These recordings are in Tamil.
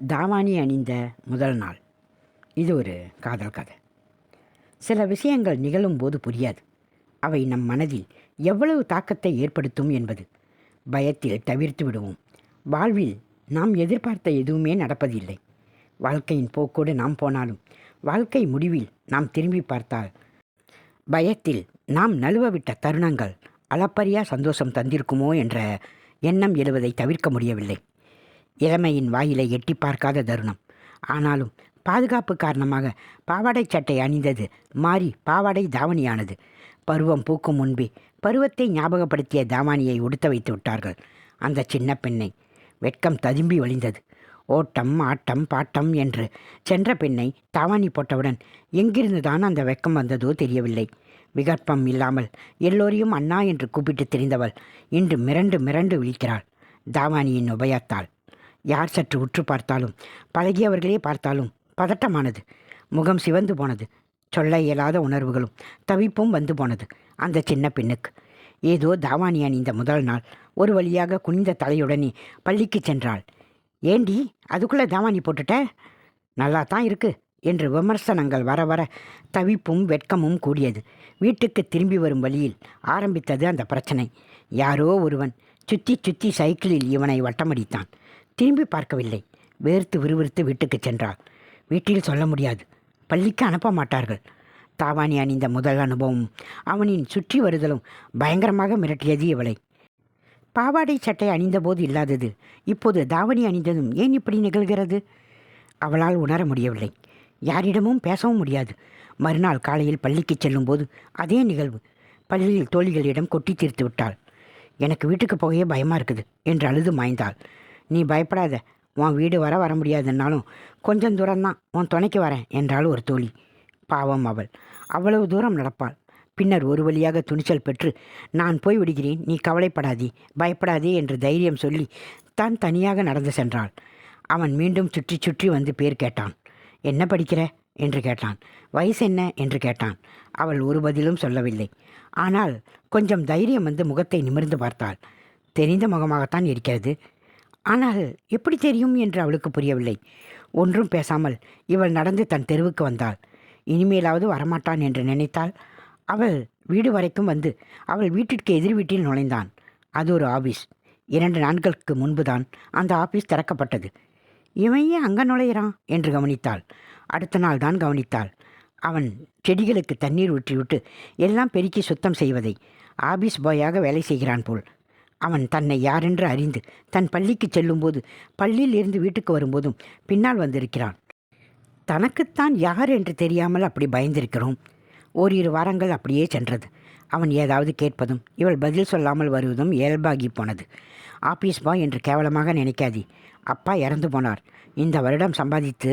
தாவாணி அணிந்த முதல் நாள். இது ஒரு காதல் கதை. சில விஷயங்கள் நிகழும்போது புரியாது. அவை நம் மனதில் எவ்வளவு தாக்கத்தை ஏற்படுத்தும் என்பது. பயத்தில் தவிர்த்து விடுவோம். வாழ்வில் நாம் எதிர்பார்த்த எதுவுமே நடப்பதில்லை. வாழ்க்கையின் போக்கோடு நாம் போனாலும் வாழ்க்கை முடிவில் நாம் திரும்பி பார்த்தால் பயத்தில் நாம் நழுவ விட்ட தருணங்கள் அளப்பரியா சந்தோஷம் தந்திருக்குமோ என்ற எண்ணம் எழுவதை தவிர்க்க முடியவில்லை. இளமையின் வாயிலை எட்டி பார்க்காத தருணம். ஆனாலும் பாதுகாப்பு காரணமாக பாவாடை சட்டை அணிந்தது மாறி பாவாடை தாவணியானது. பருவம் பூக்கும் முன்பே பருவத்தை ஞாபகப்படுத்திய தாவாணியை உடுத்த வைத்து விட்டார்கள். அந்த சின்ன பெண்ணை வெட்கம் ததும்பி வழிந்தது ஓட்டம் ஆட்டம் பாட்டம் என்று சென்ற பெண்ணை தாவாணி போட்டவுடன் எங்கிருந்துதான் அந்த வெட்கம் வந்ததோ தெரியவில்லை. விகற்பம் இல்லாமல் எல்லோரையும் அண்ணா என்று கூப்பிட்டு தெரிந்தவள் இன்று மிரண்டு மிரண்டு விழிக்கிறாள். தாவாணியின் உபயத்தாள் யார் சற்று உற்று பார்த்தாலும் பழகியவர்களே பார்த்தாலும் பதட்டமானது. முகம் சிவந்து போனது. சொல்ல இயலாத உணர்வுகளும் தவிப்பும் வந்து போனது. அந்த சின்ன பெண்ணுக்கு. ஏதோ தாவாணி அணிந்த முதல் நாள். ஒரு வழியாக குனிந்த தலையுடனே பள்ளிக்கு சென்றாள். ஏண்டி அதுக்குள்ளே தாவாணி போட்டுட்ட? நல்லா தான் இருக்கு என்று விமர்சனங்கள் வர வர தவிப்பும் வெட்கமும் கூடியது. வீட்டுக்கு திரும்பி வரும் வழியில் ஆரம்பித்தது அந்த பிரச்சனை. யாரோ ஒருவன் சுற்றி சுற்றி சைக்கிளில் இவனை வட்டமடித்தான். திரும்பி பார்க்கவில்லை. வேர்த்து விறுவிறுத்து வீட்டுக்கு சென்றாள். வீட்டில் சொல்ல முடியாது. பள்ளிக்கு அனுப்ப மாட்டார்கள். தாவாணி அணிந்த முதல் அனுபவம் அவனின் சுற்றி வருதலும் பயங்கரமாக மிரட்டியது இவளை. பாவாடை சட்டை அணிந்தபோது இல்லாதது. இப்போது தாவணி அணிந்ததும் ஏன் இப்படி நிகழ்கிறது? அவளால் உணர முடியவில்லை. யாரிடமும் பேசவும் முடியாது. மறுநாள் காலையில் பள்ளிக்கு செல்லும்போது அதே நிகழ்வு. பள்ளியில் தோழிகளிடம் கொட்டி தீர்த்து விட்டாள். எனக்கு வீட்டுக்கு போகவே பயமாக இருக்குது என்று அழுது மாய்ந்தாள். நீ பயப்படாத. உன் வீடு வர வர முடியாதுன்னாலும் கொஞ்சம் தூரம்தான். உன் துணைக்கு வரேன் என்றாள் ஒரு தோழி. பாவம் அவள். அவ்வளவு தூரம் நடப்பாள். பின்னர் ஒரு வழியாக துணிச்சல் பெற்று நான் போய் விடுகிறேன். நீ கவலைப்படாதே. பயப்படாதே என்று தைரியம் சொல்லி தான் தனியாக நடந்து சென்றாள். அவன் மீண்டும் சுற்றி சுற்றி வந்து பேர் கேட்டான். என்ன படிக்கிற? என்று கேட்டான். வயசு என்ன? என்று கேட்டான். அவள் ஒரு பதிலும் சொல்லவில்லை. ஆனால் கொஞ்சம் தைரியம் வந்து முகத்தை நிமிர்ந்து பார்த்தாள். தெரிந்த முகமாகத்தான் இருக்கிறது. ஆனால் எப்படி தெரியும் என்று அவளுக்கு புரியவில்லை. ஒன்றும் பேசாமல் இவள் நடந்து தன் தெருவுக்கு வந்தாள். இனிமேலாவது வரமாட்டான் என்று நினைத்தால் அவள் வீடு வரைக்கும் வந்து அவள் வீட்டிற்கு எதிர் வீட்டில் நுழைந்தான். அது ஒரு ஆபீஸ். இரண்டு நாட்களுக்கு முன்புதான் அந்த ஆபீஸ் திறக்கப்பட்டது. இவன் ஏன் அங்கே நுழையிறான்? என்று கவனித்தாள். அடுத்த நாள் தான் கவனித்தாள். அவன் செடிகளுக்கு தண்ணீர் ஊற்றிவிட்டு எல்லாம் பெருக்கி சுத்தம் செய்வதை. ஆபீஸ் பாயாக வேலை செய்கிறான் போல். அவன் தன்னை யாரென்று அறிந்து தன் பள்ளிக்கு செல்லும்போது பள்ளியில் இருந்து வீட்டுக்கு வரும்போதும் பின்னால் வந்திருக்கிறான். தனக்குத்தான் யார் என்று தெரியாமல் அப்படி பயந்திருக்கிறோம். ஓரிரு வாரங்கள் அப்படியே சென்றது. அவன் ஏதாவது கேட்பதும் இவள் பதில் சொல்லாமல் வருவதும் இயல்பாகி போனது. ஆபீஸ் பாய் என்று கேவலமாக நினைக்காதே. அப்பா இறந்து போனார். இந்த வருடம் சம்பாதித்து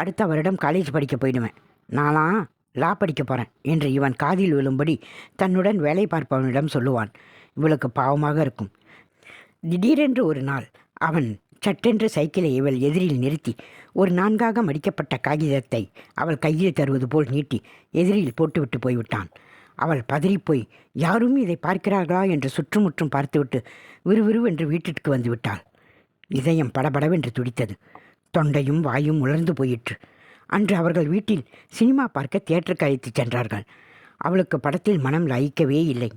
அடுத்த வருடம் காலேஜ் படிக்க போயிடுவேன். நான்லாம் லா படிக்க போகிறேன் என்று இவன் காதில் விழும்படி தன்னுடன் வேலை பார்ப்பவனிடம் சொல்லுவான். இவளுக்கு பாவமாக இருக்கும். திடீரென்று ஒரு நாள் அவன் சட்டென்று சைக்கிளை இவள் எதிரில் நிறுத்தி ஒரு நான்காக மடிக்கப்பட்ட காகிதத்தை அவள் கையில் தருவது போல் நீட்டி எதிரில் போட்டுவிட்டு போய்விட்டான். அவள் பதறிப்போய் யாரும் இதை பார்க்கிறார்களா? என்று சுற்றுமுற்றும் பார்த்துவிட்டு விறுவிறுவென்று வீட்டிற்கு வந்துவிட்டாள் இதயம் படபடவென்று துடித்தது. தொண்டையும் வாயும் உலர்ந்து போயிற்று. அன்று அவர்கள் வீட்டில் சினிமா பார்க்க தியேட்டருக்கு அழைத்துச் சென்றார்கள். அவளுக்கு படத்தில் மனம் லயிக்கவே இல்லை.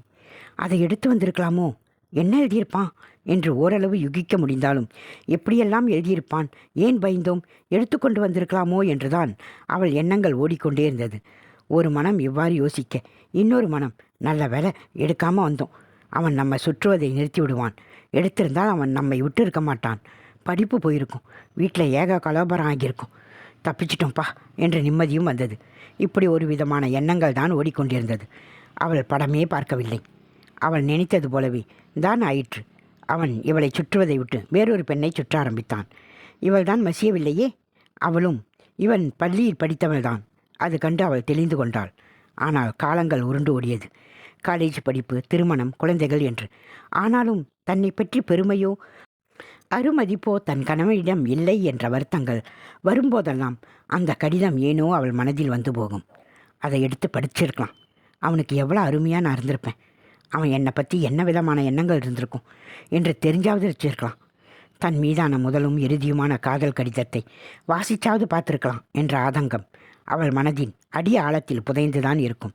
அதை எடுத்து வந்திருக்கலாமோ? என்ன எழுதியிருப்பான்? என்று ஓரளவு யுகிக்க முடிந்தாலும் எப்படியெல்லாம் எழுதியிருப்பான்? ஏன் பயந்தோம்? எடுத்துக்கொண்டு வந்திருக்கலாமோ? என்றுதான் அவள் எண்ணங்கள் ஓடிக்கொண்டே இருந்தது. ஒரு மனம் இவ்வாறு யோசிக்க இன்னொரு மனம் நல்ல வேலை எடுக்காமல் வந்தோம். அவன் நம்மை சுற்றுவதை நிறுத்தி விடுவான். எடுத்திருந்தால் அவன் நம்மை விட்டு இருக்க மாட்டான். படிப்பு போயிருக்கும். வீட்டில் ஏக கலோபரம் ஆகியிருக்கும். தப்பிச்சிட்டோம்ப்பா என்ற நிம்மதியும் வந்தது. இப்படி ஒரு விதமான எண்ணங்கள் தான் ஓடிக்கொண்டிருந்தது. அவள் படமே பார்க்கவில்லை. அவள் நினைத்தது போலவே தான் ஆயிற்று. அவன் இவளை சுற்றுவதை விட்டு வேறொரு பெண்ணை சுற்ற ஆரம்பித்தான். இவள் தான் மசியவில்லையே? அவளும் இவன் பள்ளியில் படித்தவள்தான். அது கண்டு அவள் தெளிந்து கொண்டாள். ஆனால் காலங்கள் உருண்டு ஓடியது. காலேஜ் படிப்பு திருமணம் குழந்தைகள் என்று. ஆனாலும் தன்னை பற்றி பெருமையோ அருமதிப்போ தன் கணவனிடம் இல்லை என்ற வருத்தங்கள் வரும்போதெல்லாம் அந்த கடிதம் ஏனோ அவள் மனதில் வந்து போகும். அதை எடுத்து படிச்சிருக்கலாம். அவனுக்கு எவ்வளோ அருமையாக நான் இருந்திருப்பேன். அவன் என்னை பற்றி என்ன விதமான எண்ணங்கள் இருந்திருக்கும் என்று தெரிஞ்சாவது வச்சிருக்கலாம். தன் மீதான முதலும் இறுதியுமான காதல் கடிதத்தை வாசிச்சாவது பார்த்துருக்கலாம் என்ற ஆதங்கம் அவள் மனதின் அடி ஆழத்தில் புதைந்துதான் இருக்கும்.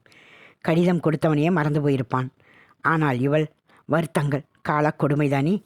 கடிதம் கொடுத்தவனையே மறந்து போயிருப்பான். ஆனால் இவள் வருத்தங்கள் காலக் கொடுமைதானே?